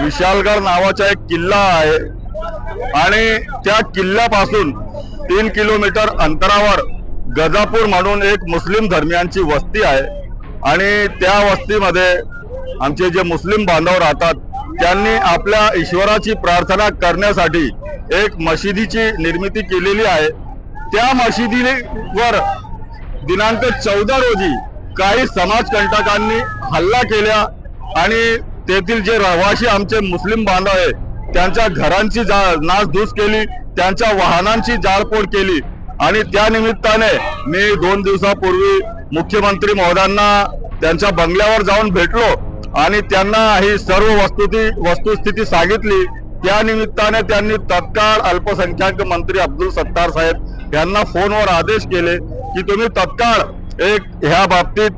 विशालगड नावाचा एक किल्ला आहे. आणि त्या किल्ल्यापासून तीन किलोमीटर अंतरावर गजापूर म्हणून एक मुस्लिम धर्मियांची वस्ती आहे. आणि त्या वस्तीमध्ये आमचे जे मुस्लिम बांधव राहतात त्यांनी आपल्या ईश्वराची प्रार्थना करण्यासाठी एक मशिदीची निर्मिती केलेली आहे. त्या मशिदीवर दिनांक चौदा रोजी काही समाजकंटकांनी हल्ला केल्या आणि तेथील जे रहिवासी आमचे मुस्लिम बांधव आहे त्यांच्या घरांची जा नासधूस केली त्यांच्या वाहनांची जाळपोड केली. आणि त्या निमित्ताने मी दोन दिवसापूर्वी मुख्यमंत्री महोदयांना त्यांच्या बंगल्यावर जाऊन भेटलो आणि त्यांना ही सर्व वस्तुती वस्तुस्थिती सांगितली. त्या निमित्ताने त्यांनी तत्काळ अल्पसंख्याक मंत्री अब्दुल सत्तार साहेब यांना फोनवर आदेश केले की तुम्ही तत्काळ एक ह्या बाबतीत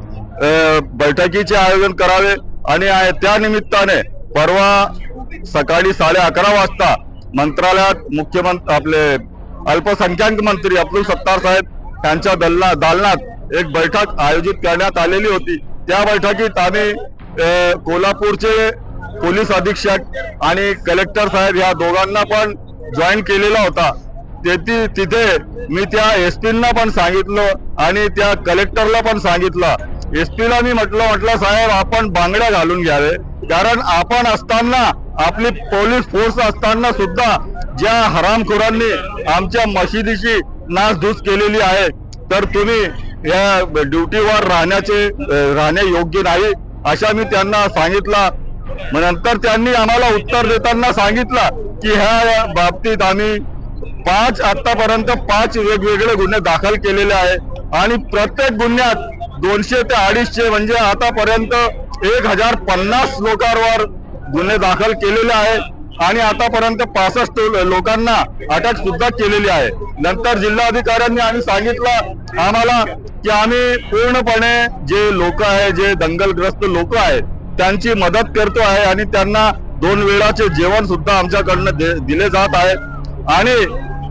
बैठकीचे आयोजन करावे आणि त्यानिमित्ताने त्या निमित्ताने परवा सकाळी साडे अकरा वाजता मंत्रालयात मुख्यमंत्री आपले अल्पसंख्याक मंत्री अब्दुल सत्तार साहेब यांच्या दलना दालनात एक बैठक आयोजित करण्यात आलेली होती. त्या बैठकीत आम्ही कोल्हापूरचे पोलीस अधीक्षक आणि कलेक्टर साहेब या दोघांना पण जॉईन केलेला होता. तेथी तिथे मी त्या एस पीना पण सांगितलं आणि त्या कलेक्टरला पण सांगितलं. एस पीला मी म्हटलं म्हटलं साहेब आपण बांगड्या घालून घ्यावे. कारण आपण असताना आपली पोलीस फोर्स असताना सुद्धा ज्या हरामखोरांनी आमच्या मशिदीची नासधूस केलेली आहे तर तुम्ही या ड्युटीवर राहण्याचे राहणे योग्य नाही अशा मी त्यांना सांगितलं. नंतर त्यांनी आम्हाला उत्तर देताना सांगितलं की ह्या बाबतीत आम्ही पाच आतापर्यंत पाच वेगवेगळे गुन्हे दाखल केलेले आहे. आणि प्रत्येक गुन्ह्यात दोनशे ते अडीचशे म्हणजे आतापर्यंत एक हजार पन्नास लोकांवर गुन्हे दाखल केलेले आहे. आणि आतापर्यंत पासष्ट लोकांना अटक सुद्धा केलेली आहे. नंतर जिल्हाधिकाऱ्यांनी आम्ही सांगितलं आम्हाला की आम्ही पूर्णपणे जे लोक आहे जे दंगलग्रस्त लोक आहेत त्यांची मदत करतो आहे. आणि त्यांना दोन वेळाचे जेवण सुद्धा आमच्याकडनं दे- दिले जात आहे. आणि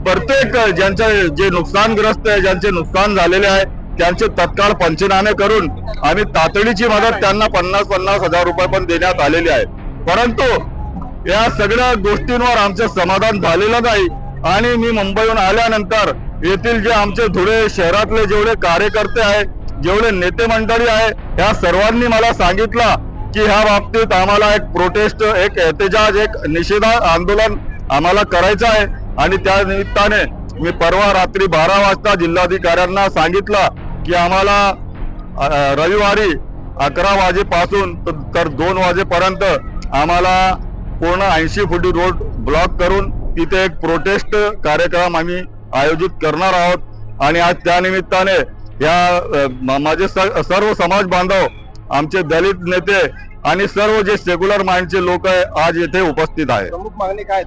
प्रत्येक ज्यांचे जे नुकसानग्रस्त आहे ज्यांचे नुकसान झालेले आहे त्यांचे तत्काळ पंचनामे करून आम्ही तातडीची मदत त्यांना पन्नास पन्नास हजार रुपये पण देण्यात आलेली आहे. परंतु या सगळ्या गोष्टींवर आमचं समाधान झालेलं नाही. आणि मी मुंबईहून आल्यानंतर येथील जे आमचे धुळे शहरातले जेवढे कार्यकर्ते आहेत जेवढे नेते मंडळी आहे या सर्वांनी मला सांगितलं की ह्या बाबतीत आम्हाला एक प्रोटेस्ट एक एहतेजाज एक निषेधा आंदोलन आम्हाला करायचं आहे. आणि त्या निमित्ताने मी परवा रात्री बारा वाजता जिल्हाधिकाऱ्यांना सांगितलं की आम्हाला रविवारी अकरा वाजेपासून तर दोन वाजेपर्यंत आम्हाला पूर्ण ऐंशी फुटी रोड ब्लॉक करून तिथे एक प्रोटेस्ट कार्यक्रम आम्ही आयोजित करणार आहोत. आणि आज त्यानिमित्ताने या माझे स- सर्व समाज बांधव आमचे दलित नेते आणि सर्व जे सेक्युलर माइंडचे लोक आहे आज येथे उपस्थित आहे प्रमुख मागणी काय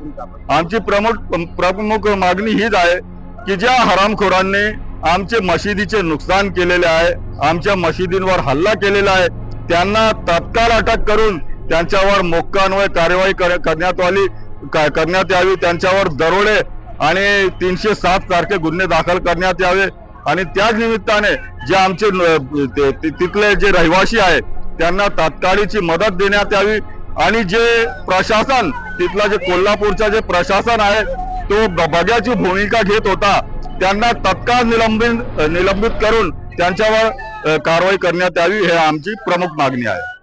आमची प्रमुख प्रमुख मागणी हीच आहे की ज्या हरामखोरांनी आमचे मशिदीचे नुकसान केलेले आहे आमच्या मशिदींवर हल्ला केलेला आहे त्यांना तत्काळ अटक करून त्यांच्यावर मोक्कान्वय कार्यवाही कर- करण्यात आली करण्यात यावी त्यांच्यावर दरोडे आणि तीनशे सात सारखे गुन्हे दाखल करण्यात यावे आणि त्याच निमित्ताने जे आमचे तिथले जे रहिवासी आहेत त्यांना तात्काळीची मदत देण्यात यावी. आणि जे प्रशासन तिथला जे कोल्हापूरचा जे प्रशासन आहे तो बग्याची बघ्याची भूमिका घेत होता. त्यांना तत्काळ निलंबित निलंबित करून त्यांच्यावर कारवाई करण्यात यावी हे आमची प्रमुख मागणी आहे.